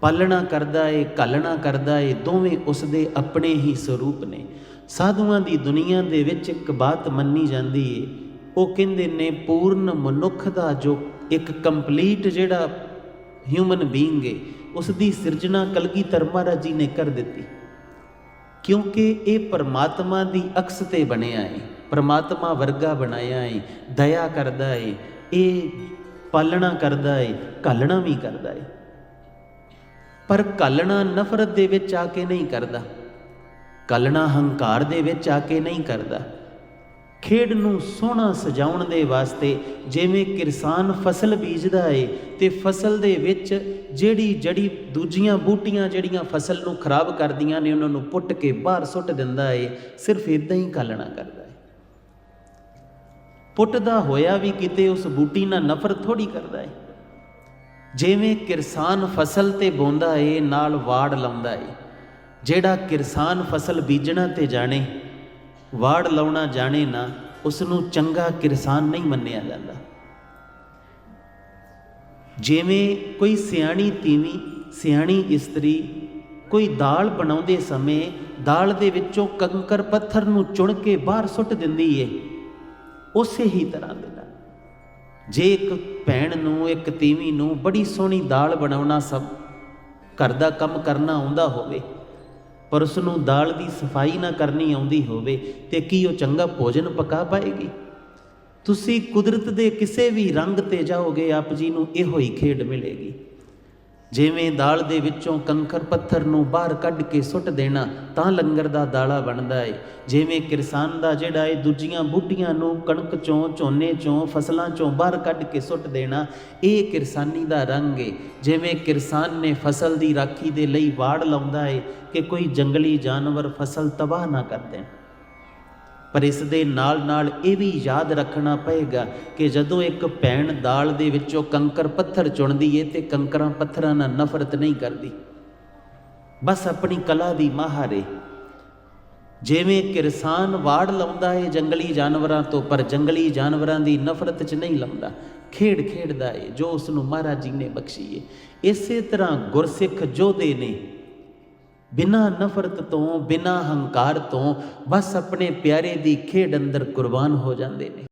ਪਾਲਣਾ ਕਰਦਾ ਏ ਕਲਣਾ ਕਰਦਾ ਏ, ਦੋਵੇਂ ਉਸ ਦੇ ਆਪਣੇ ਹੀ ਸਰੂਪ ਨੇ। ਸਾਧੂਆਂ ਦੀ ਦੁਨੀਆ ਦੇ ਵਿੱਚ ਇੱਕ ਬਾਤ ਮੰਨੀ ਜਾਂਦੀ ਏ, ਉਹ ਕਹਿੰਦੇ ਨੇ, ਪੂਰਨ ਮਨੁੱਖ ਦਾ ਜੋ ਇੱਕ ਕੰਪਲੀਟ ਜਿਹੜਾ ਹਿਊਮਨ ਬੀਇੰਗ ਏ ਉਸ ਦੀ ਸਿਰਜਣਾ ਕਲਗੀਧਰ ਮਹਾਰਾਜ ਜੀ ਨੇ ਕਰ ਦਿੱਤੀ। ਕਿਉਂਕਿ ਇਹ ਪਰਮਾਤਮਾ ਦੀ ਅਕਸ ਤੇ ਬਣਿਆ ਏ, ਪਰਮਾਤਮਾ ਵਰਗਾ ਬਣਾਇਆ ਏ, ਦਇਆ ਕਰਦਾ ਏ, ਇਹ ਪਾਲਣਾ ਕਰਦਾ ਏ ਕਲਣਾ ਵੀ ਕਰਦਾ ਏ। ਪਰ ਕਲਣਾ ਨਫ਼ਰਤ ਦੇ ਵਿੱਚ ਆ ਕੇ ਨਹੀਂ ਕਰਦਾ। ਕਲਣਾ ਹੰਕਾਰ ਦੇ ਵਿੱਚ ਆ ਕੇ ਨਹੀਂ ਕਰਦਾ। ਖੇਡ ਨੂੰ ਸੋਹਣਾ ਸਜਾਉਣ ਦੇ ਵਾਸਤੇ ਜਿਵੇਂ ਕਿਸਾਨ ਫਸਲ ਬੀਜਦਾ ਏ ਤੇ ਫਸਲ ਦੇ ਵਿੱਚ ਜਿਹੜੀ ਜੜੀ ਦੂਜੀਆਂ ਬੂਟੀਆਂ ਜਿਹੜੀਆਂ ਫਸਲ ਨੂੰ ਖਰਾਬ ਕਰਦੀਆਂ ਨੇ, ਉਹਨਾਂ ਨੂੰ ਪੁੱਟ ਕੇ ਬਾਹਰ ਸੁੱਟ ਦਿੰਦਾ ਏ, ਸਿਰਫ ਇਦਾਂ ਹੀ ਕਲਣਾ ਕਰਦਾ ਏ। ਪੁੱਟਦਾ ਹੋਇਆ ਵੀ ਕਿਤੇ ਉਸ ਬੂਟੀ ਨਾਲ ਨਫ਼ਰਤ ਥੋੜੀ ਕਰਦਾ ਏ। ਜਿਵੇਂ ਕਿਰਸਾਨ ਫਸਲ ਤੇ ਬੋਂਦਾ ਏ, ਨਾਲ ਵਾੜ ਲਾਉਂਦਾ ਏ। ਜਿਹੜਾ ਕਿਰਸਾਨ ਫਸਲ ਬੀਜਣਾ ਤੇ ਜਾਣੇ, ਵਾੜ ਲਾਉਣਾ ਜਾਣੇ ਨਾ ਉਸ ਨੂੰ ਚੰਗਾ ਕਿਰਸਾਨ ਨਹੀਂ ਮੰਨਿਆ ਜਾਂਦਾ। ਜਿਵੇਂ ਕੋਈ ਸਿਆਣੀ ਤੀਵੀਂ, ਸਿਆਣੀ ਇਸਤਰੀ ਕੋਈ ਦਾਲ ਬਣਾਉਂਦੇ ਸਮੇਂ, ਦਾਲ ਦੇ ਵਿੱਚੋਂ ਕੰਕਰ ਪੱਥਰ ਨੂੰ ਚੁਣ ਕੇ ਬਾਹਰ ਸੁੱਟ ਦਿੰਦੀ ਏ। ਉਸੇ ਹੀ ਤਰ੍ਹਾਂ ਦੇ ਜੇ ਇੱਕ ਭੈਣ ਨੂੰ, ਇੱਕ ਤੀਵੀਂ ਨੂੰ ਬੜੀ ਸੋਹਣੀ ਦਾਲ ਬਣਾਉਣਾ ਸਭ, ਘਰ ਦਾ ਕੰਮ ਕਰਨਾ ਆਉਂਦਾ ਹੋਵੇ, ਪਰ ਉਸ ਨੂੰ ਦਾਲ ਦੀ ਸਫ਼ਾਈ ਨਾ ਕਰਨੀ ਆਉਂਦੀ ਹੋਵੇ, ਤੇ ਕੀ ਉਹ ਚੰਗਾ ਭੋਜਨ ਪਕਾ ਪਾਏਗੀ? ਤੁਸੀਂ ਕੁਦਰਤ ਦੇ ਕਿਸੇ ਵੀ ਰੰਗ ਤੇ ਜਾਓਗੇ, ਆਪ ਜੀ ਨੂੰ ਇਹੋ ਹੀ ਖੇਡ ਮਿਲੇਗੀ। ਜਿਵੇਂ ਦਾਲ ਦੇ ਵਿੱਚੋਂ ਕੰਕਰ ਪੱਥਰ ਨੂੰ ਬਾਹਰ ਕੱਢ ਕੇ ਸੁੱਟ ਦੇਣਾ, ਤਾਂ ਲੰਗਰ ਦਾ ਦਾਲਾ ਬਣਦਾ ਏ। ਜਿਵੇਂ ਕਿਸਾਨ ਦਾ ਜਿਹੜਾ ਏ, ਦੂਜੀਆਂ ਬੂਟੀਆਂ ਨੂੰ ਕਣਕ ਚੋਂ, ਝੋਨੇ ਚੋਂ, ਫਸਲਾਂ ਚੋਂ ਬਾਹਰ ਕੱਢ ਕੇ ਸੁੱਟ ਦੇਣਾ, ਇਹ ਕਿਰਸਾਨੀ ਦਾ ਰੰਗ ਏ। ਜਿਵੇਂ ਕਿਸਾਨ ਨੇ ਫਸਲ ਦੀ ਰਾਖੀ ਦੇ ਲਈ ਵਾੜ ਲਾਉਂਦਾ ਏ ਕਿ ਕੋਈ ਜੰਗਲੀ ਜਾਨਵਰ ਫਸਲ ਤਬਾਹ ਨਾ ਕਰ ਦੇਣ। ਪਰ ਇਸ ਦੇ ਨਾਲ ਨਾਲ ਇਹ ਵੀ ਯਾਦ ਰੱਖਣਾ ਪਏਗਾ ਕਿ ਜਦੋਂ ਇੱਕ ਭੈਣ ਦਾਲ ਦੇ ਵਿੱਚੋਂ ਕੰਕਰ ਪੱਥਰ ਚੁਣਦੀ ਏ ਤੇ ਕੰਕਰਾਂ ਪੱਥਰਾਂ ਨਾਲ ਨਫ਼ਰਤ ਨਹੀਂ ਕਰਦੀ। ਬਸ ਆਪਣੀ ਕਲਾ ਦੀ ਮਾਹਰ ਏ। ਜਿਵੇਂ ਕਿਰਸਾਨ ਵਾੜ ਲਾਉਂਦਾ ਏ ਜੰਗਲੀ ਜਾਨਵਰਾਂ ਤੋਂ, ਪਰ ਜੰਗਲੀ ਜਾਨਵਰਾਂ ਦੀ ਨਫ਼ਰਤ 'ਚ ਨਹੀਂ ਲਾਉਂਦਾ। ਖੇਡ ਖੇਡਦਾ ਏ, ਜੋ ਉਸ ਨੂੰ ਮਹਾਰਾਜ ਜੀ ਨੇ ਬਖਸ਼ੀ ਏ। ਇਸੇ ਤਰ੍ਹਾਂ ਗੁਰਸਿੱਖ ਯੋਧੇ ਨੇ ਬਿਨਾ ਨਫ਼ਰਤ ਤੋਂ, ਬਿਨਾ ਹੰਕਾਰ ਤੋਂ ਬਸ ਆਪਣੇ ਪਿਆਰੇ ਦੀ ਖੇਡ ਅੰਦਰ ਕੁਰਬਾਨ ਹੋ ਜਾਂਦੇ ਨੇ।